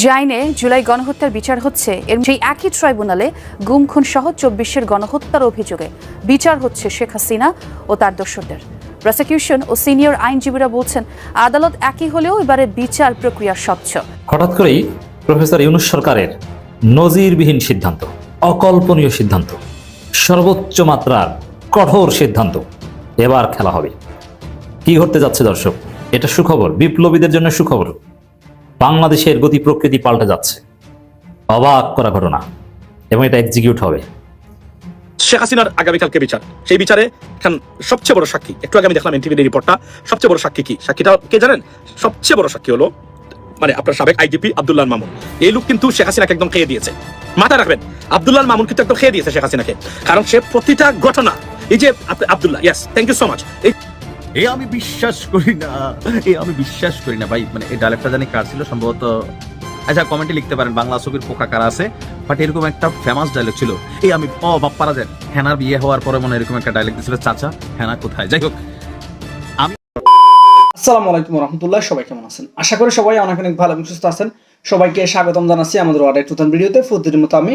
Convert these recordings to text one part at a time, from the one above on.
যে আইনে জুলাই গণহত্যার বিচার হচ্ছে, এর সেই একই ট্রাইব্যুনালে গুম খুন সহ চব্বিশের গণহত্যার অভিযোগে বিচার হচ্ছে শেখ হাসিনা ও তার দর্শকদের প্রসিকিউশন ও সিনিয়র আইনজীবীরা বলছেন, আদালত একই হলেও এবারে বিচার প্রক্রিয়া স্বচ্ছ। হঠাৎ করেই প্রফেসর ইউনুস সরকারের নজিরবিহীন সিদ্ধান্ত, অকল্পনীয় সিদ্ধান্ত, সর্বোচ্চ মাত্রার কঠোর সিদ্ধান্ত, এবার খেলা হবে। কি ঘটতে যাচ্ছে দর্শক? এটা সুখবর, বিপ্লবীদের জন্য সুখবর। বাংলাদেশের গতি প্রকৃতি পাল্টে যাচ্ছে। অবাক করা ঘটনা এবং এটা এক্সিকিউট হবে। শেখ হাসিনার আগামীকালকে বিচার। সেই বিচারে এখন সবচেয়ে বড় সাক্ষী, একটু আগে আমি দেখলাম এনটিভির রিপোর্টটা সবচেয়ে বড় সাক্ষী কি? সাক্ষীটা কে জানেন? সবচেয়ে বড় সাক্ষী হলো মানে আপনার সাবেক আইজিপি আব্দুল্লাহ মামুন। এই লোক কিন্তু শেখ হাসিনাকে একদম খেয়ে দিয়েছে। মাথায় রাখবেন, আব্দুল্লাহ মামুন কিন্তু একদম খেয়ে দিয়েছে শেখ হাসিনাকে। কারণ সে প্রতিটা ঘটনা, এই যে Abdullah Yas thank you so much এই এ আমি বিশ্বাস করি না। এ আমি বিশ্বাস করি না। ভাই মানে এই ডায়লগটা জানি কার ছিল? সম্ভবত আচ্ছা কমেন্টে লিখতে পারেন। বাংলা ছবির পোকা কারা আছে? বাট এরকম একটা ফেমাস ডায়লগ ছিল। এই আমি, ও বাপ্পারা যান হেনার বিয়ে হওয়ার পরে মনে এরকম একটা ডায়লগ দিয়েছিল। চাচা, হেনা কোথায়? যাই হোক। আমি আসসালামু আলাইকুম রহমতুল্লাহ সবাই কেমন আছেন? আশা করি সবাই অনেক অনেক ভালো এবং সুস্থ আছেন। সবাইকে স্বাগতম জানাচ্ছি আমাদের অর্ডার নতুন ভিডিওতে। মতো আমি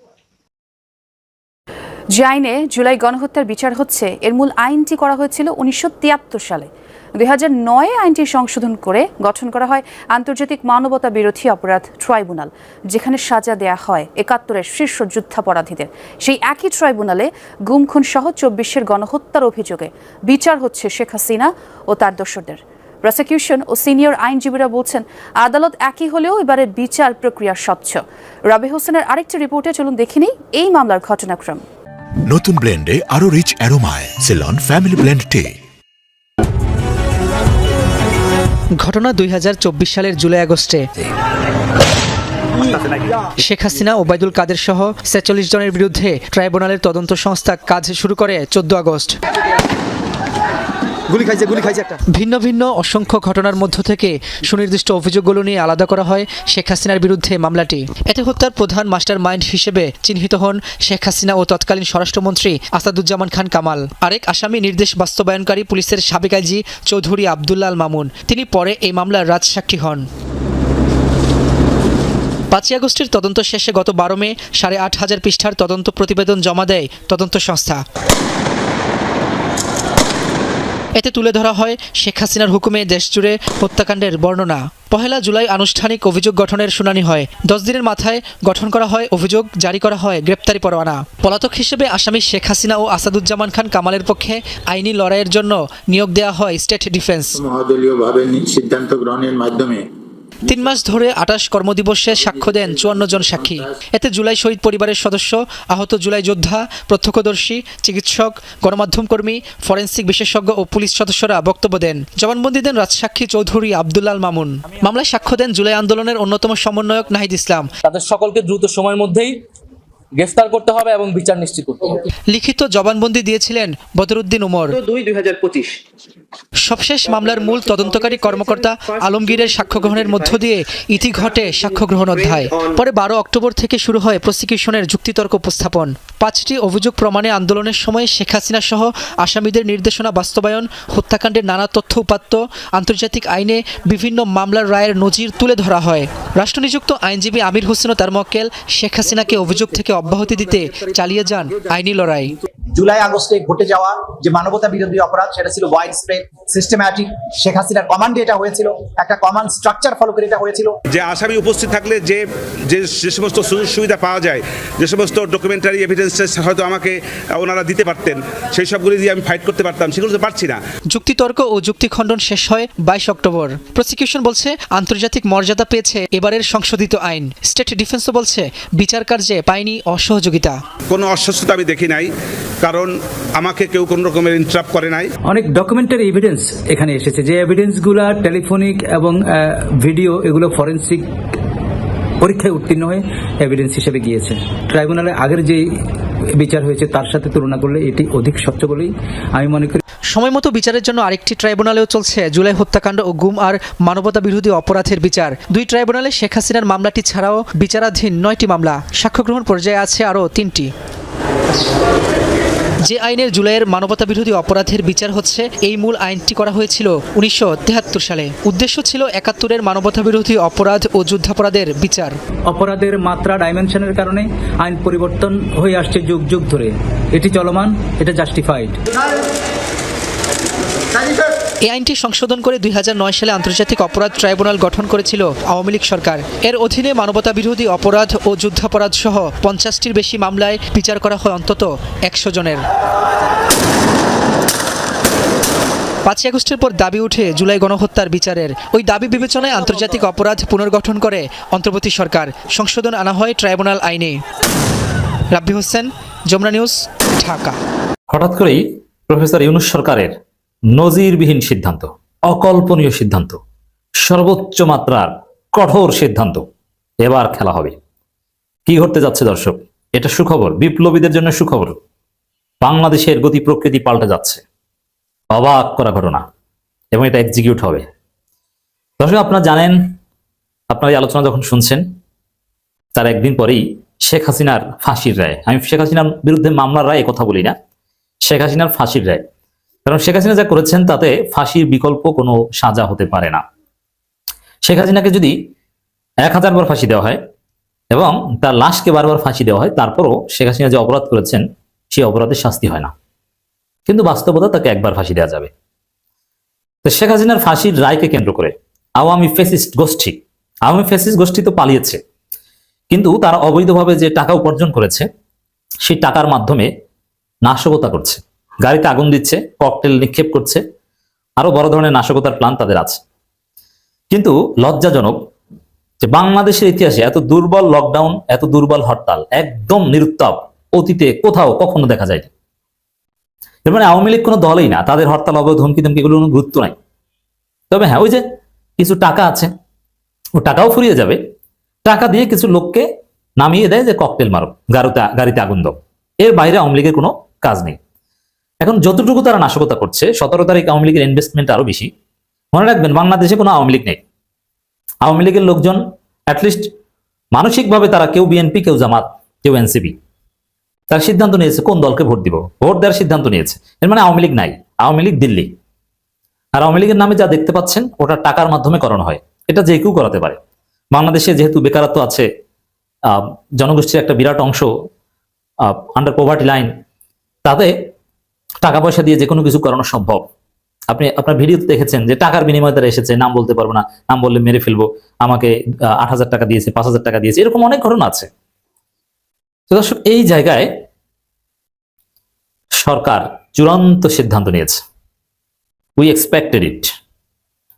যে আইনে জুলাই গণহত্যার বিচার হচ্ছে। এর মূল আইনটি করা হয়েছিল উনিশশো তিয়াত্তর সালে। দুই হাজার নয় আইনটি সংশোধন করে গঠন করা হয় আন্তর্জাতিক মানবতা বিরোধী অপরাধ ট্রাইব্যুনাল, যেখানে সাজা দেয়া হয় একাত্তরের শীর্ষ যুদ্ধাপরাধীদের। সেই একই ট্রাইব্যুনালে গুমখুন সহ চব্বিশের গণহত্যার অভিযোগে বিচার হচ্ছে শেখ হাসিনা ও তার দোসরদের। প্রসিকিউশন ও সিনিয়র আইনজীবীরা বলছেন, আদালত একই হলেও এবারে বিচার প্রক্রিয়া স্বচ্ছ। রবি হোসেনের আরেকটি রিপোর্টে চলুন দেখিনি এই মামলার ঘটনাক্রম। নতুন ব্লেন্ডে আরও রিচ অ্যারোমায় সেলন ফ্যামিলি ব্লেন্ড টে ঘটনা দুই হাজার চব্বিশ সালের জুলাই আগস্টে। শেখ হাসিনা ওবায়দুল কাদের সহ ছেচল্লিশ জনের বিরুদ্ধে ট্রাইব্যুনালের তদন্ত সংস্থা কাজ শুরু করে চোদ্দ আগস্ট। ভিন্ন ভিন্ন অসংখ্য ঘটনার মধ্য থেকে সুনির্দিষ্ট অভিযোগগুলো নিয়ে আলাদা করা হয় শেখ হাসিনার বিরুদ্ধে মামলাটি। এতে হত্যার প্রধান মাস্টার মাইন্ড হিসেবে চিহ্নিত হন শেখ হাসিনা ও তৎকালীন স্বরাষ্ট্রমন্ত্রী আসাদুজ্জামান খান কামাল। আরেক আসামি নির্দেশ বাস্তবায়নকারী পুলিশের সাবেক আইজি চৌধুরী আবদুল্লাল মামুন। তিনি পরে এই মামলার রাজসাক্ষী হন। পাঁচই আগস্টের তদন্ত শেষে গত বারো মে সাড়ে আট হাজার পৃষ্ঠার তদন্ত প্রতিবেদন জমা দেয় তদন্ত সংস্থা। এতে তুলে ধরা হয় শেখ হাসিনার হুকুমে দেশজুড়ে হত্যাকাণ্ডের বর্ণনা। পহেলা জুলাই আনুষ্ঠানিক অভিযোগ গঠনের শুনানি হয়। দশ দিনের মাথায় গঠন করা হয়, অভিযোগ জারি করা হয় গ্রেপ্তারি পরোয়ানা। পলাতক হিসেবে আসামি শেখ হাসিনা ও আসাদুজ্জামান খান কামালের পক্ষে আইনি লড়াইয়ের জন্য নিয়োগ দেওয়া হয় স্টেট ডিফেন্স। মহাদলীয়ভাবে সিদ্ধান্ত গ্রহণের মাধ্যমে তিন মাস ধরে আটাশ কর্মদিবসে সাক্ষ্য দেন চুয়ান্ন জন সাক্ষী। এতে জুলাই শহীদ পরিবারের সদস্য, আহত জুলাই যোদ্ধা, প্রত্যক্ষদর্শী, চিকিৎসক, গণমাধ্যম কর্মী, ফরেন্সিক বিশেষজ্ঞ ও পুলিশ সদস্যরা বক্তব্য দেন। জবানবন্দি দেন রাজসাক্ষী চৌধুরী আবদুল্লাল মামুন। মামলায় সাক্ষ্য দেন জুলাই আন্দোলনের অন্যতম সমন্বয়ক নাহিদ ইসলাম। তাদের সকলকে দ্রুত সময়ের মধ্যেই গ্রেফতার করতে হবে এবং বিচার নিশ্চিত করতে হবে। লিখিত জবানবন্দি দিয়েছিলেন বদরুদ্দিন উমর। দুই দুই হাজার পঁচিশ। সবশেষ মামলার মূল তদন্তকারী কর্মকর্তা আলমগীরের সাক্ষ্য গ্রহণের মধ্য দিয়ে ইতি ঘটে সাক্ষ্য গ্রহণ অধ্যায়। পরে বারো অক্টোবর থেকে শুরু হয় প্রসিকিউশনের যুক্তিতর্ক উপস্থাপন। পাঁচটি অভিযোগ প্রমাণে আন্দোলনের সময় শেখ হাসিনা সহ আসামিদের নির্দেশনা বাস্তবায়ন হত্যাকাণ্ডের নানা তথ্য উপাত্ত আন্তর্জাতিক আইনে বিভিন্ন মামলার রায়ের নজির তুলে ধরা হয়। রাষ্ট্রনিযুক্ত আইনজীবী আমির হোসেন ও তার মক্কেল শেখ হাসিনাকে অভিযোগ থেকে অব্যাহতি দিতে চালিয়ে যান আইনি লড়াই। জুলাই আগস্টে ঘটে যাওয়া যে মানবতা বিরোধী অপরাধ সেটা ছিল ওয়াইড স্প্রেড সিস্টেম্যাটিক শেখ হাসিনার কমান্ডে এটা হয়েছিল একটা কমান্ড স্ট্রাকচার ফলো করে এটা হয়েছিল। যে আসামি উপস্থিত থাকলে যে যে যে সমস্ত সুযোগ সুবিধা পাওয়া যায় যে সমস্ত ডকুমেন্টারি এভিডেন্স হয়তো আমাকে ওনারা দিতে পারতেন। সেই সবগুলি দিয়ে আমি ফাইট করতে পারতাম সেগুলো তো পারছি না। যুক্তিতর্ক ও যুক্তি খণ্ডন শেষ হয় বাইশ অক্টোবর। প্রসিকিউশন বলছে আন্তর্জাতিক মর্যাদা পেয়েছে এবারের সংশোধিত আইন। স্টেট ডিফেন্সও বলছে বিচার কার্যে পায়নি অসহযোগিতা। কোনো অস্বস্থতা আমি দেখি নাই কারণ আমাকে কেউ কোনো রকমের ইন্টারাপ্ট করে নাই। অনেক ডকুমেন্টারি এভিডেন্স এখানে এসেছে যে এভিডেন্সগুলো টেলিফোনিক এবং ভিডিও এগুলো ফরেন্সিক পরীক্ষায় উত্তীর্ণ হয়ে এভিডেন্স হিসেবে গিয়েছে। ট্রাইব্যুনালে আগের যে বিচার হয়েছে, তার সাথে তুলনা করলে এটি অধিক স্বচ্ছ বলেই আমি মনে করি। সময় মতো বিচারের জন্য আরেকটি ট্রাইব্যুনালেও চলছে জুলাই হত্যাকাণ্ড ও গুম আর মানবতা বিরোধী অপরাধের বিচার। দুই ট্রাইব্যুনালে শেখ হাসিনার মামলাটি ছাড়াও বিচারাধীন নয়টি মামলা। সাক্ষ্য গ্রহণ পর্যায়ে আছে আরও তিনটি। যে আইনের জুলাইয়ের মানবতা বিরোধী অপরাধের বিচার হচ্ছে এই মূল আইনটি করা হয়েছিল উনিশশো সালে। উদ্দেশ্য ছিল একাত্তরের মানবতা বিরোধী অপরাধ ও যুদ্ধাপরাধের বিচার। অপরাধের মাত্রা ডাইমেনশনের কারণে আইন পরিবর্তন হয়ে আসছে যুগ যুগ ধরে। এটি চলমান এটা জাস্টিফাইড এই আইনটি সংশোধন করে দুই হাজার নয় সালে আন্তর্জাতিক অপরাধ ট্রাইব্যুনাল গঠন করেছিল আওয়ামী লীগ সরকার। এর অধীনে মানবতা বিরোধী অপরাধ ও যুদ্ধাপরাধ সহ পঞ্চাশটির বেশি মামলায় বিচার করা হয় অন্তত একশো জনের। পাঁচই আগস্টের পর দাবি উঠে জুলাই গণহত্যার বিচারের। ওই দাবি বিবেচনায় আন্তর্জাতিক অপরাধ পুনর্গঠন করে অন্তর্বর্তী সরকার। সংশোধন আনা হয় ট্রাইব্যুনাল আইনে। রাব্বি হোসেন, যমুনা নিউজ, ঢাকা। হঠাৎ করেই প্রফেসর ইউনুস সরকারের নজিরবিহীন সিদ্ধান্ত, অকল্পনীয় সিদ্ধান্ত, সর্বোচ্চ মাত্রার কঠোর সিদ্ধান্ত। এবার খেলা হবে। কি ঘটতে যাচ্ছে দর্শক? এটা সুখবর, বিপ্লবীদের জন্য সুখবর। বাংলাদেশের গতি প্রকৃতি পাল্টে যাচ্ছে। অবাক করা ঘটনা এবং এটা এক্সিকিউট হবে। দর্শক, আপনারা জানেন, আপনারা এই আলোচনা যখন শুনছেন, তার একদিন পরেই শেখ হাসিনার ফাঁসির রায়। আমি শেখ হাসিনার বিরুদ্ধে মামলার রায় কথা বলি না। শেখ হাসিনার ফাঁসির রায়। কারণ শেখ হাসিনা যা করেছেন, তাতে ফাঁসির বিকল্প কোনো সাজা হতে পারে না। শেখ হাসিনাকে যদি এক হাজার বার ফাঁসি দেওয়া হয় এবং তার লাশকে বারবার ফাঁসি দেওয়া হয়, তারপরও শেখ হাসিনা যে অপরাধ করেছেন, সেই অপরাধের শাস্তি হয় না। কিন্তু বাস্তবতা তাকে একবার ফাঁসি দেওয়া যাবে। তো শেখ হাসিনার ফাঁসির রায়কে কেন্দ্র করে আওয়ামী ফেসিস্ট গোষ্ঠী, আওয়ামী ফেসিস্ট গোষ্ঠী তো পালিয়েছে, কিন্তু তারা অবৈধভাবে যে টাকা উপার্জন করেছে, সেই টাকার মাধ্যমে নাশকতা করছে। গাড়িতে আগুন দিচ্ছে ককটেল নিক্ষেপ করছে। আরও বড় ধরনের নাশকতার প্ল্যান তাদের আছে। কিন্তু লজ্জাজনক যে বাংলাদেশের ইতিহাসে এত দুর্বল লকডাউন এত দুর্বল হরতাল একদম নিরুত্তাপ অতীতে কোথাও কখনো দেখা যায়নি। এর মানে আওয়ামী লীগ কোনো দলই না, তাদের হরতাল অবরোধ হুমকি ধমকি এগুলোর কোনো গুরুত্ব নাই। তবে হ্যাঁ ওই যে কিছু টাকা আছে, ও টাকাও ফুরিয়ে যাবে। টাকা দিয়ে কিছু লোককে নামিয়ে দেয় যে ককটেল মারো গাড়িতে গাড়িতে আগুন দাও। এর বাইরে আওয়ামী লীগের কোনো কাজ নেই। এখন যতটুকু তারা নাশকতা করছে, সতেরো তারিখ আওয়ামী লীগের ইনভেস্টমেন্ট আরও বেশি। মনে রাখবেন, বাংলাদেশে কোনো আওয়ামী লীগ নেই। আওয়ামী লীগের লোকজন অ্যাটলিস্ট মানসিকভাবে তারা কেউ বিএনপি কেউ জামাত, কেউ এনসিপি তার সিদ্ধান্ত নিয়েছে কোন দলকে ভোট দিব। ভোট দেওয়ার সিদ্ধান্ত নিয়েছে। এর মানে আওয়ামী লীগ নাই। আওয়ামী লীগ দিল্লি। আর আওয়ামী লীগের নামে যা দেখতে পাচ্ছেন, ওটা টাকার মাধ্যমে করানো হয়। এটা যে কেউ করাতে পারে। বাংলাদেশে যেহেতু বেকারত্ব আছে জনগোষ্ঠীর একটা বিরাট অংশ আন্ডার পোভার্টি লাইন তাতে টাকা পয়সা দিয়ে যে কোনো কিছু করানো সম্ভব। আপনি, আপনার ভিডিওতে দেখেছেন যে টাকার বিনিময়ে তারা এসেছে, নাম বলতে পারব না, নাম বললে মেরে ফেলব, আমাকে আট হাজার টাকা দিয়েছে, পাঁচ হাজার টাকা দিয়েছে, এরকম অনেক ঘটনা আছে। দর্শক, এই জায়গায় সরকার চূড়ান্ত সিদ্ধান্ত নিয়েছে। উই এক্সপেক্টেড ইট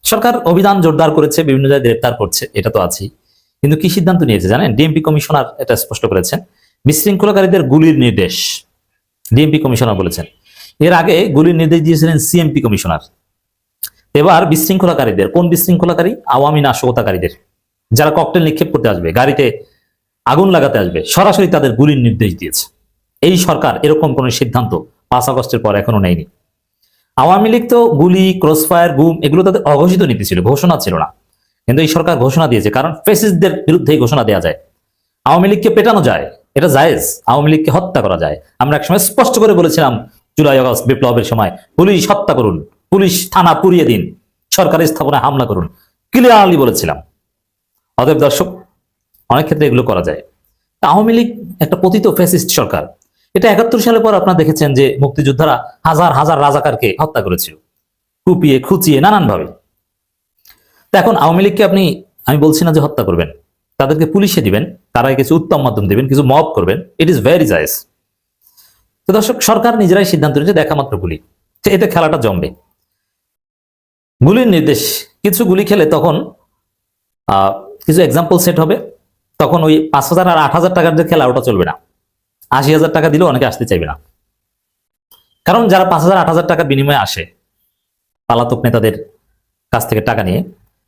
সরকার অভিযান জোরদার করেছে, বিভিন্ন জায়গায় গ্রেপ্তার করছে, এটা তো আছেই। কিন্তু কি সিদ্ধান্ত নিয়েছে জানেন? ডিএমপি কমিশনার এটা স্পষ্ট করেছেন। বিশৃঙ্খলাকারীদের গুলির নির্দেশ। ডিএমপি কমিশনার বলেছেন এর আগে গুলির নির্দেশ দিয়েছিলেন সিএমপি কমিশনার। এবার বিশৃঙ্খলাকারীদের, কোন বিশৃঙ্খলাকারী? আওয়ামী নাশকতাকারীদের, যারা ককটেল নিক্ষেপ করতে আসবে, গাড়িতে আগুন লাগাতে আসবে, সরাসরি তাদের গুলির নির্দেশ দিয়েছে। এই সরকার এরকম কোন সিদ্ধান্ত পাঁচ আগস্টের পর এখনও নেয়নি। আওয়ামী লীগ তো গুলি ক্রসফায়ার গুম, এগুলো তাদের অঘোষিত নীতি ছিল, ঘোষণা ছিল না। কিন্তু এই সরকার ঘোষণা দিয়েছে, কারণ ফেসিসদের বিরুদ্ধেই ঘোষণা দেওয়া যায়। আওয়ামী লীগকে পেটানো যায়, এটা জায়েজ। আওয়ামী লীগকে হত্যা করা যায়। আমরা একসময় স্পষ্ট করে বলেছিলাম জুলাই আগস্ট বিপ্লবের সময় পুলিশ হত্যা করুন, পুলিশ থানা পুড়িয়ে দিন, সরকারি স্থাপনায় হামলা করুন। ক্লিয়ারলি বলেছিলাম। অতএব দর্শক, অনেক ক্ষেত্রে এগুলো করা যায়। আওয়ামী লীগ একটা পতিত ফ্যাসিস্ট সরকার। এটা একাত্তর সালের পর আপনারা দেখেছেন যে মুক্তিযোদ্ধারা হাজার হাজার রাজাকারকে হত্যা করেছিল। কুপিয়ে, খুচিয়ে, নানানভাবে। এখন আওয়ামী লীগকে আপনি, আমি বলছি না যে হত্যা করবেন। তাদেরকে পুলিশে দিবেন, তারা কিছু উত্তম মাধ্যম দিবেন, কিছু মব করবেন। ইট ইজ ভেরি জায়েজ তো দর্শক, সরকার নিজেরাই সিদ্ধান্ত নিয়েছে, দেখা মাত্র গুলি। এতে খেলাটা জমবে। গুলির নির্দেশ, কিছু গুলি খেলে তখন কিছু এক্সাম্পল সেট হবে। তখন ওই পাঁচ হাজার আর আট হাজার টাকার যে খেলা, ওটা চলবে না। আশি হাজার টাকা দিলেও অনেকে আসতে চাইবে না। কারণ যারা পাঁচ হাজার, আট হাজার টাকার বিনিময়ে আসে, পালাতক নেতাদের কাছ থেকে টাকা নিয়ে,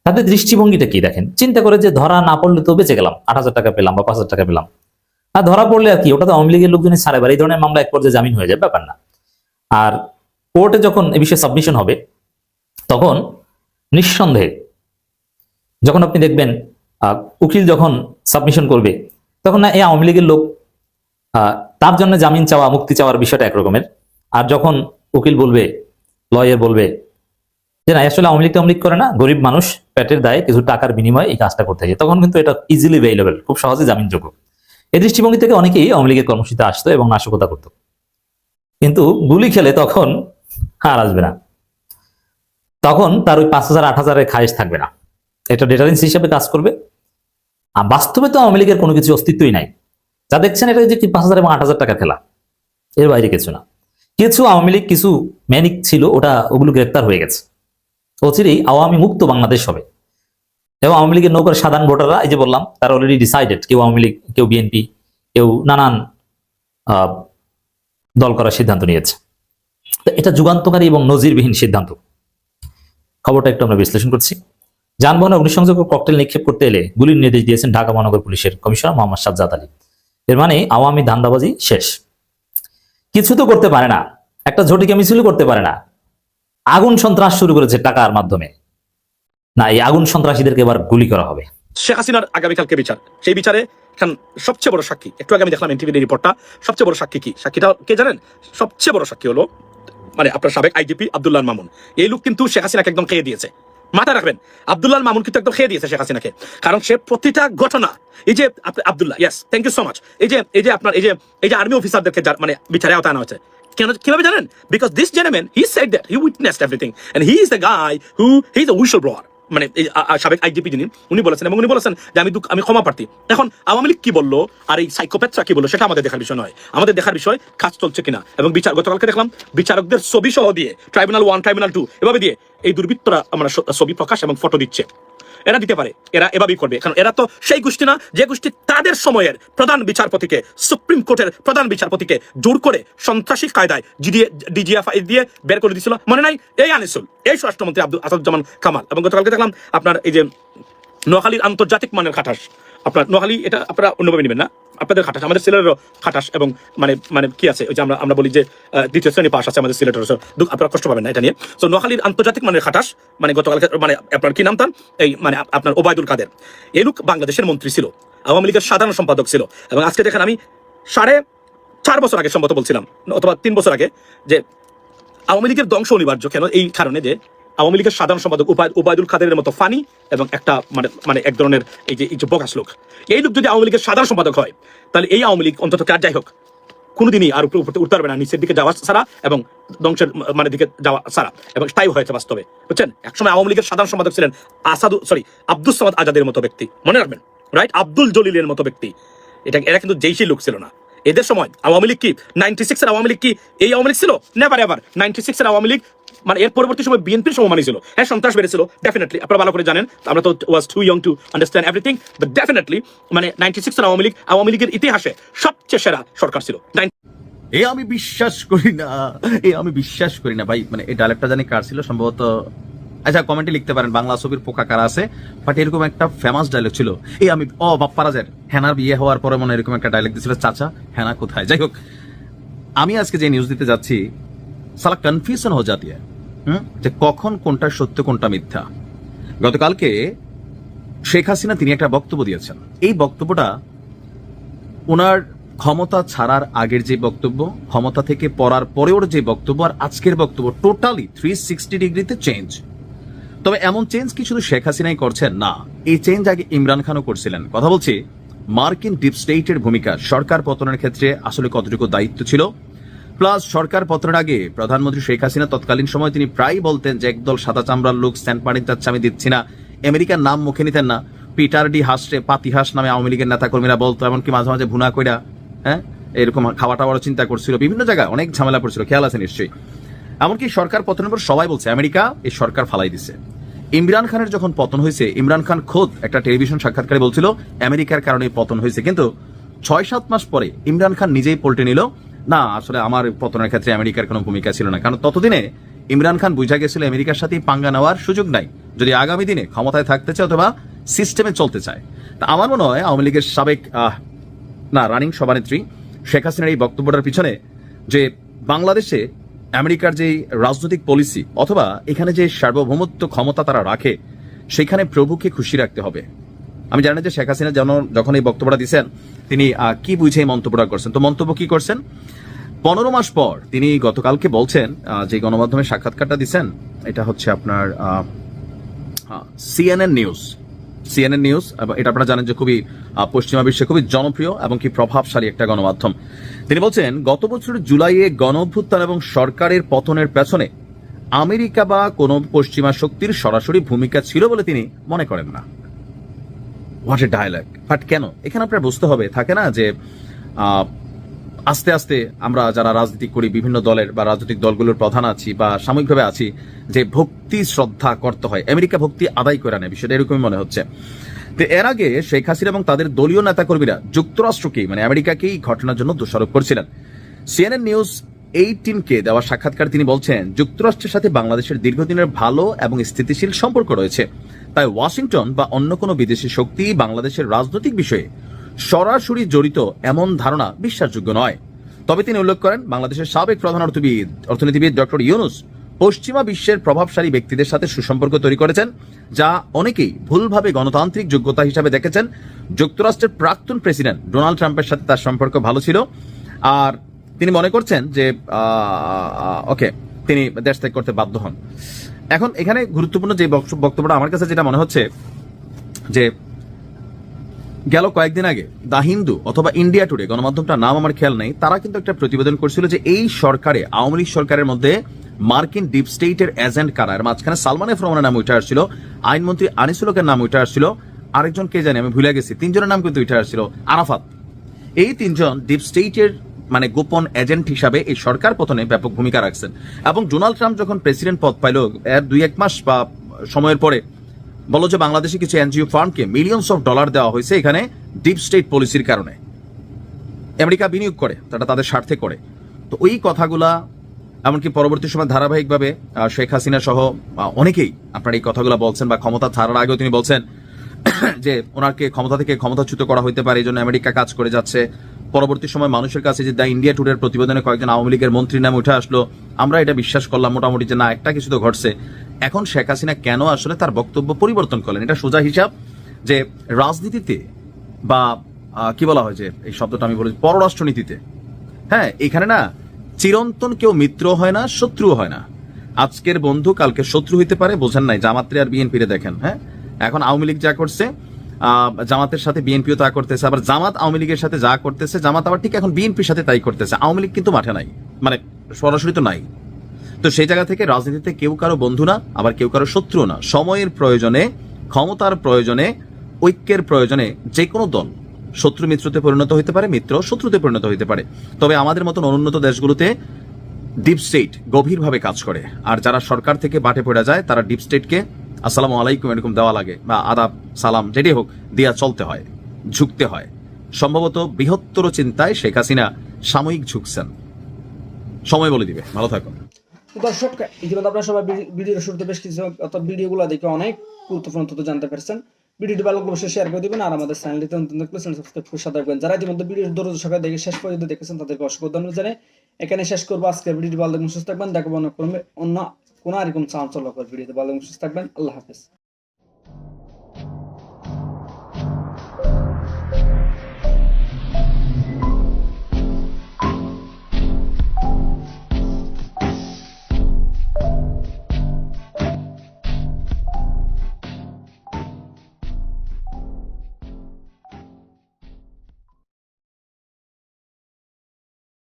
তাদের দৃষ্টিভঙ্গিটা কি দেখেন? চিন্তা করে যে ধরা না পড়লে তো বেঁচে গেলাম, আট হাজার টাকা পেলাম বা পাঁচ হাজার টাকা পেলাম। আর ধরা পড়লে আর কি ওটা তো আওয়ামী লীগের লোকজনই ছাড়ে এই ধরনের মামলা এক পর্যায়ে জামিন হয়ে যায়, ব্যাপার না। আর কোর্টে যখন এ বিষয়ে সাবমিশন হবে, তখন নিঃসন্দেহে যখন আপনি দেখবেন উকিল যখন সাবমিশন করবে, তখন না এই আওয়ামী লীগের লোক তার জন্য জামিন চাওয়া, মুক্তি চাওয়ার বিষয়টা একরকমের। আর যখন উকিল বলবে লয়ার বলবে যে, না, আসলে আওয়ামী লীগ আওয়ামী করে না, গরিব মানুষ, পেটের দায়ে কিছু টাকার বিনিময়ে এই কাজটা করতে যায় তখন কিন্তু এটা ইজিলি অ্যাভেলেবেল খুব সহজে জামিনযোগ্য। এই দৃষ্টিভঙ্গি থেকে অনেকেই আওয়ামী লীগের কর্মসূচিতে আসতো এবং নাশকতা করতো। কিন্তু গুলি খেলে তখন আর আসবে না। তখন তার ওই পাঁচ হাজার, আট হাজারের খায়েশ থাকবে না। এটা ডেটারেন্স হিসেবে কাজ করবে। আর বাস্তবে তো আওয়ামী লীগের কোনো কিছু অস্তিত্বই নাই। যা দেখছেন এটা যে পাঁচ হাজার এবং আট হাজার টাকা খেলা। এর বাইরে কিছু না। কিছু আওয়ামী লীগ, কিছু ম্যানিক ছিল, ওটা ওগুলো গ্রেপ্তার হয়ে গেছে। অচিরেই আওয়ামী মুক্ত বাংলাদেশ হবে। এবং আওয়ামী লীগের নৌকার সাধারণ ভোটাররা, এই যে বললাম, তারা অলরেডি ডিসাইডেড কেউ আওয়ামী লীগ, কেউ বিএনপি কেউ নানান দল করার সিদ্ধান্ত নিয়েছে। তো এটা যুগান্তকারী এবং নজিরবিহীন সিদ্ধান্ত। খবরটা একটু আমরা বিশ্লেষণ করছি। যানবাহনে অগ্নিসংযোগ ককটেল নিক্ষেপ করতে এলে গুলির নির্দেশ দিয়েছেন ঢাকা মহানগর পুলিশের কমিশনার মোহাম্মদ সাজ্জাদ আলী। এর মানে আওয়ামী ধান্দাবাজি শেষ। কিছু তো করতে পারে না। একটা ঝটিকা মিছিলও করতে পারে না। আগুন সন্ত্রাস শুরু করেছে টাকার মাধ্যমে। না, এই আগুন সন্ত্রাসীদেরকে এবার গুলি করা হবে। শেখ হাসিনার আগামীকালকে বিচার। সেই বিচারে এখন সবচেয়ে বড় সাক্ষী, একটু আগে আমি দেখলাম এনটিভির রিপোর্টটা সবচেয়ে বড় সাক্ষী কি? সাক্ষীটা কে জানেন? সবচেয়ে বড় সাক্ষী হলো মানে আপনার সাবেক আইজিপি আব্দুল্লাহ মামুন। এই লোক কিন্তু শেখ হাসিনাকে একদম খেয়ে দিয়েছে। মাথায় রাখবেন, আব্দুল্লাহ মামুন কিন্তু একদম খেয়ে দিয়েছে শেখ হাসিনাকে। কারণ সে প্রতিটা ঘটনা, এই যে Abdullah Yas thank you so much এই যে এই যে আপনার, এই যে এই যে আর্মি অফিসারদেরকে মানে বিচারে আওতায় আনা হয়েছে। কেন, কীভাবে জানেন? Because this gentleman he said that he witnessed everything and he is the guy who he is the whistle blower মানে সাবেক আইজিপি যিনি, উনি বলেছেন এবং উনি বলেছেন যে আমি আমি ক্ষমা প্রার্থী। এখন আওয়ামী লীগ কি বলল? আর এই সাইকোপ্যাথরা কি বলল? সেটা আমাদের দেখার বিষয় নয়। আমাদের দেখার বিষয় কাজ চলছে কিনা? এবং বিচার গতকালকে দেখলাম বিচারকদের ছবি সহ দিয়ে ট্রাইব্যুনাল ওয়ান ট্রাইব্যুনাল টু এভাবে দিয়ে এই দুর্বৃত্তরা আমরা ছবি প্রকাশ এবং ফটো দিচ্ছে। এরা দিতে পারে, এরা এভাবেই করবে। কারণ এরা তো সেই গোষ্ঠী না, যে গোষ্ঠী তাদের সময়ের প্রধান বিচারপতিকে, সুপ্রিম কোর্টের প্রধান বিচারপতিকে জোর করে সন্ত্রাসী কায়দায় জিডিএ, ডিজিএফআই দিয়ে বের করে দিয়েছিল। মনে নাই? এই আনিসুল, এই স্বরাষ্ট্রমন্ত্রী আব্দুল আসাদুজ্জামান কামাল। এবং গতকালকে দেখলাম আপনার এই যে নোয়াখালীর আন্তর্জাতিক মানের খাটাস আপনার নোয়াখালী এটা আপনারা অন্যভাবে নেবেন না। আপনাদের খাটাস, আমাদের সিলেটেরও খাটাস এবং মানে মানে কি আছে? ওই যে আমরা আমরা বলি যে দ্বিতীয় শ্রেণি পাশ আছে আমাদের সিলেটের দুঃখ, আপনারা কষ্ট পাবেন না এটা নিয়ে। তো নোয়াখালীর আন্তর্জাতিক মানের খাটাস মানে গতকালকে মানে আপনার কি নাম তান এই মানে আপনার ওবায়দুল কাদের। এই লোক বাংলাদেশের মন্ত্রী ছিল, আওয়ামী লীগের সাধারণ সম্পাদক ছিল এবং আজকে দেখেন আমি সাড়ে চার বছর আগে সম্ভবত বলছিলাম, অথবা তিন বছর আগে যে আওয়ামী লীগের ধ্বংস অনিবার্য কেন? এই কারণে যে আওয়ামী লীগের সাধারণ সম্পাদক উবায়দুল কাদেরের মতো ফানি এবং একটা মানে মানে এক ধরনের এই যে এই বকাস লোক। এই লোক যদি আওয়ামী লীগের সাধারণ সম্পাদক হয়, তাহলে এই আওয়ামী লীগ অন্তত কার যাই হোক, কোনোদিনই আর উপরে উঠতে পারবে না, নিচের দিকে যাওয়া ছাড়া এবং ধ্বংসের মানে দিকে যাওয়া ছাড়া। এবং তাই হয়েছে বাস্তবে। বুঝছেন? একসময় আওয়ামী লীগের সাধারণ সম্পাদক ছিলেন আসাদু সরি আব্দুল সামাদ আজাদের মতো ব্যক্তি। মনে রাখবেন রাইট আব্দুল জলিলের মতো ব্যক্তি। এটা এরা কিন্তু যেই সেই লোক ছিল না। এদের সময় আওয়ামী লীগ কি? নাইনটি সিক্স এর আওয়ামী লীগ কি এই আওয়ামী লীগ ছিল? নেভার এভার নাইনটি সিক্স এর আওয়ামী লীগ মানে এর পরবর্তী সময় বিএনপির সময় ছিল। হ্যাঁ সন্ত্রাস বেড়েছিল ডেফিনেটলি আপনারা ভালো করে জানেন, আমরা তো was too young to understand everything but definitely মানে নাইনটি সিক্স আওয়ামী লীগ, আওয়ামী লীগের ইতিহাসে সবচেয়ে সেরা সরকার ছিল। এ আমি বিশ্বাস করি না, এ আমি বিশ্বাস করি না। ভাই মানে এই ডায়লগটা জানি কার ছিল, সম্ভবত আচ্ছা কমেন্টে লিখতে পারেন, বাংলা ছবির পোকা কারা আছে বাট এরকম একটা ফেমাস ডায়লগ ছিল। এই আমি, ও, বাপ্পারাজের, হেনার বিয়ে হওয়ার পরে মনে এরকম একটা ডায়লগ দিছিল, চাচা, হেনা কোথায়? যাই হোক, আমি আজকে যে নিউজ দিতে যাচ্ছি সালা কনফিউশন হয়ে যাতি যে কখন কোনটা সত্য কোনটা মিথ্যা গতকালকে শেখ হাসিনা তিনি একটা বক্তব্য দিয়েছেন এই বক্তব্যটা ওনার ক্ষমতা ছাড়ার আগের যে বক্তব্য, ক্ষমতা থেকে পড়ার পরেও যে বক্তব্য আর আজকের বক্তব্য টোটালি থ্রি সিক্সটি ডিগ্রিতে চেঞ্জ তবে এমন চেঞ্জ কি শুধু শেখ হাসিনাই করছেন? না, এই চেঞ্জ আগে ইমরান খানও করছিলেন। কথা বলছি, মার্কিন ডিপ স্টেটের ভূমিকা, সরকার পতনের ক্ষেত্রে আসলে কতটুকু দায়িত্ব ছিল? প্লাস সরকার পত্রের আগে প্রধানমন্ত্রী শেখ হাসিনা তৎকালীন সময় তিনি প্রায় বলতেন যে একদল সাদা চামড়ার লোক সেন্ট মার্টিন চাচ্ছে, আমি দিচ্ছি না। আমেরিকার নাম মুখে নিতেন না। পিটার ডি হাসরে পাতিহাস নামে আওয়ামী লীগের নেতা কর্মীরা বলতো, এমনকি মাঝে মাঝে ভুনা কইরা হ্যাঁ এরকম খাওয়া টাওয়ারও চিন্তা করছিল। বিভিন্ন জায়গায় অনেক ঝামেলা পড়ছিল, খেয়াল আছে নিশ্চয়ই। এমনকি সরকার পতনের পর সবাই বলছে, আমেরিকা এই সরকার ফালাই দিছে। ইমরান খানের যখন পতন হয়েছে, ইমরান খান খোদ একটা টেলিভিশন সাক্ষাৎকারে বলছিল, আমেরিকার কারণে পতন হয়েছে। কিন্তু ছয় সাত মাস পরে ইমরান খান নিজেই পল্টে নিল না, আসলে আমার পতনের ক্ষেত্রে আমেরিকার কোনো ভূমিকা ছিল না। কারণ ততদিনে ইমরান খান বুঝা গেছিল আমেরিকার সাথে পাঙ্গা নেওয়ার সুযোগ নাই। যদি আগামী দিনে ক্ষমতায় থাকতে চায় অথবা সিস্টেমে চলতে চায়। তা আমার মনে হয় আওয়ামী লীগের সাবেক না, রানিং সভানেত্রী শেখ হাসিনার এই বক্তব্যটার পিছনে যে বাংলাদেশে আমেরিকার যে রাজনৈতিক পলিসি অথবা এখানে যে সার্বভৌমত্ব ক্ষমতা তারা রাখে, সেখানে প্রভুকে খুশি রাখতে হবে। আমি জানি যে শেখ হাসিনা যেন যখন এই বক্তব্যটা দিচ্ছেন তিনি কি বুঝে মন্তব্যটা করছেন? তো মন্তব্য কি করছেন? পনেরো মাস পর তিনি গতকালকে বলছেন যে গণমাধ্যমে সাক্ষাৎকারটা দিচ্ছেন, এটা হচ্ছে আপনার সিএনএন নিউজ সিএনএন নিউজ এটা আপনারা জানেন যে খুবই পশ্চিমা বিশ্বে খুবই জনপ্রিয় এবং কি প্রভাবশালী একটা গণমাধ্যম। তিনি বলছেন, গত বছরের জুলাইয়ে গণ অভ্যুত্থান এবং সরকারের পতনের পেছনে আমেরিকা বা কোনো পশ্চিমা শক্তির সরাসরি ভূমিকা ছিল বলে তিনি মনে করেন না। হোয়াট এ ডায়ালগ বাট কেন? এখানে আপনার বুঝতে হবে, থাকে না যে আস্তে আস্তে আমরা যারা রাজনীতি করি, বিভিন্ন দলের বা রাজনৈতিক দলগুলোর প্রধান আছি বা সাময়িকভাবে আছি, যে ভক্তি, শ্রদ্ধা করতে হয়। আমেরিকা ভক্তি আদায় করে নেয় বিষয়টা এরকমই মনে হচ্ছে। তো এর আগে শেখ হাসিনা এবং তাদের দলীয় নেতাকর্মীরা যুক্তরাষ্ট্রকেই মানে আমেরিকাকেই ঘটনার জন্য দোষারোপ করছিলেন। সিএনএন নিউজ এইটিনকে দেওয়া সাক্ষাৎকার তিনি বলছেন, যুক্তরাষ্ট্রের সাথে বাংলাদেশের দীর্ঘদিনের ভালো এবং স্থিতিশীল সম্পর্ক রয়েছে। তাই ওয়াশিংটন বা অন্য কোনো বিদেশি শক্তি বাংলাদেশের রাজনৈতিক বিষয়ে সরাসরি জড়িত এমন ধারণা বিশ্বাসযোগ্য নয়। তবে তিনি উল্লেখ করেন, বাংলাদেশের সাবেক প্রধান অর্থবিদ অর্থনীতিবিদ ডক্টর ইউনুস পশ্চিমা বিশ্বের প্রভাবশালী ব্যক্তিদের সাথে সুসম্পর্ক তৈরি করেছেন, যা অনেকেই ভুলভাবে গণতান্ত্রিক যোগ্যতা হিসাবে দেখেছেন। যুক্তরাষ্ট্রের প্রাক্তন প্রেসিডেন্ট ডোনাল্ড ট্রাম্পের সাথে তার সম্পর্ক ভালো ছিল। আর তিনি মনে করছেন যে ওকে, তিনি দেশ ত্যাগ করতে বাধ্য হন। এখন এখানে গুরুত্বপূর্ণ যে বক্ত- বক্তব্যটা আমার কাছে যেটা মনে হচ্ছে যে গেল কয়েকদিন আগে দা হিন্দু অথবা ইন্ডিয়া টুডে, গণমাধ্যমটার নাম আমার খেয়াল নেই, তারা কিন্তু একটা প্রতিবেদন করছিল যে এই সরকারে, আওয়ামী লীগ সরকারের মধ্যে মার্কিন ডিপ স্টেটের এজেন্ট কারা? এর মাঝখানে সালমান এফ রহমানের নাম উঠে আসছিল, আইনমন্ত্রী আনিসুলকের নাম উঠে আসছিল, আরেকজন কে জানি, আমি ভুলে গেছি, তিনজনের নাম কিন্তু উঠে আসছিল, আরাফাত। এই তিনজন ডিপ স্টেটের মানে গোপন এজেন্ট হিসাবে এই সরকার পতনে ব্যাপক ভূমিকা রাখছেন। এবং ডোনাল্ড ট্রাম্প যখন প্রেসিডেন্ট পদ পাইল, এর দুই এক মাস বা সময়ের পরে বলো যে বাংলাদেশে কিছু এনজিও ফার্মকে মিলিয়নস অফ ডলার দেওয়া হয়েছে এখানে ডিপ স্টেট পলিসির কারণে। আমেরিকা বিনিয়োগ করে, তারা তাদের স্বার্থে করে। তো ওই কথাগুলা, এমনকি পরবর্তী সময় ধারাবাহিকভাবে শেখ হাসিনা সহ অনেকেই আপনার এই কথাগুলো বলছেন বা ক্ষমতা ছাড়ার আগেও তিনি বলছেন যে ওনাকে ক্ষমতা থেকে ক্ষমতাচ্যুত করা হইতে পারে, এই জন্য আমেরিকা কাজ করে যাচ্ছে। পরবর্তী সময় মানুষের কাছে যে দ্য ইন্ডিয়া টুডের প্রতিবেদনে কয়েকজন আওয়ামী লীগের মন্ত্রীর নাম উঠে আসলো, আমরা এটা বিশ্বাস করলাম মোটামুটি যে না, একটা কিছু তো ঘটছে। এখন শেখ হাসিনা কেন আসলে তার বক্তব্য পরিবর্তন করলেন? এটা সোজা হিসাব যে রাজনীতিতে বা কি বলা হয় যে, এই শব্দটা আমি বলেছি, পররাষ্ট্রনীতিতে হ্যাঁ এখানে না চিরন্তন কেউ মিত্র হয় না শত্রু হয় না। আজকের বন্ধু কালকে শত্রু হইতে পারে, বোঝেন নাই, জামাত্রে আর বিএনপি রে দেখেন হ্যাঁ? এখন আওয়ামী লীগ যা করছে জামাতের সাথে বিএনপিও তা করতেছে, আবার জামাত আওয়ামী লীগের সাথে যা করতেছে, জামাত আবার ঠিক এখন বিএনপির সাথে তাই করতেছে। আওয়ামী লীগ কিন্তু মাঠে নাই মানে সরাসরি তো নাই। তো সেই জায়গা থেকে রাজনীতিতে কেউ কারও বন্ধু না, আবার কেউ কারও শত্রু না। সময়ের প্রয়োজনে, ক্ষমতার প্রয়োজনে, ঐক্যের প্রয়োজনে যে কোনো দল শত্রু মিত্রতে পরিণত হতে পারে, মিত্র শত্রুতে পরিণত হতে পারে। তবে আমাদের মতন অনুন্নত দেশগুলোতে ডিপ স্টেট গভীরভাবে কাজ করে। আর যারা সরকার থেকে বাটে পড়ে যায়, তারা ডিপ স্টেটকে আসসালামু আলাইকুম এরকম দেওয়া লাগে, বা আদাব, সালাম যেটি হোক, দিয়া চলতে হয়, ঝুঁকতে হয়। সম্ভবত বৃহত্তর চিন্তায় শেখ হাসিনা সাময়িক ঝুঁকছেন। সময় বলে দিবে। ভালো থাকুন। দর্শক, ইতিমধ্যে আপনারা সবাই ভিডিওর শুরুতে বেশ কিছু অর্থাৎ ভিডিওগুলো দেখে অনেক গুরুত্বপূর্ণ তথ্য জানতে পারছেন। ভিডিওটি ভালো অবশ্যই শেয়ার করে দেবেন আর আমাদের চ্যানেলটিতে নতুন দেখলে সাবস্ক্রাইব করে সাথে রাখবেন যারা ইতিমধ্যে ভিডিওর দরজ সকালে দেখে শেষ পর্যন্ত দেখেছেন, তাদেরকে অসংখ্য ধন্যবাদ জানাই। এখানে শেষ করব। আজকে ভিডিওটি ভালো লাগলে সুস্থ থাকবেন। দেখাবো অন্য কোনো আর কোনো চাঞ্চল্যকর ভিডিওতে। ভালো সুস্থ থাকবেন। আল্লাহ হাফেজ।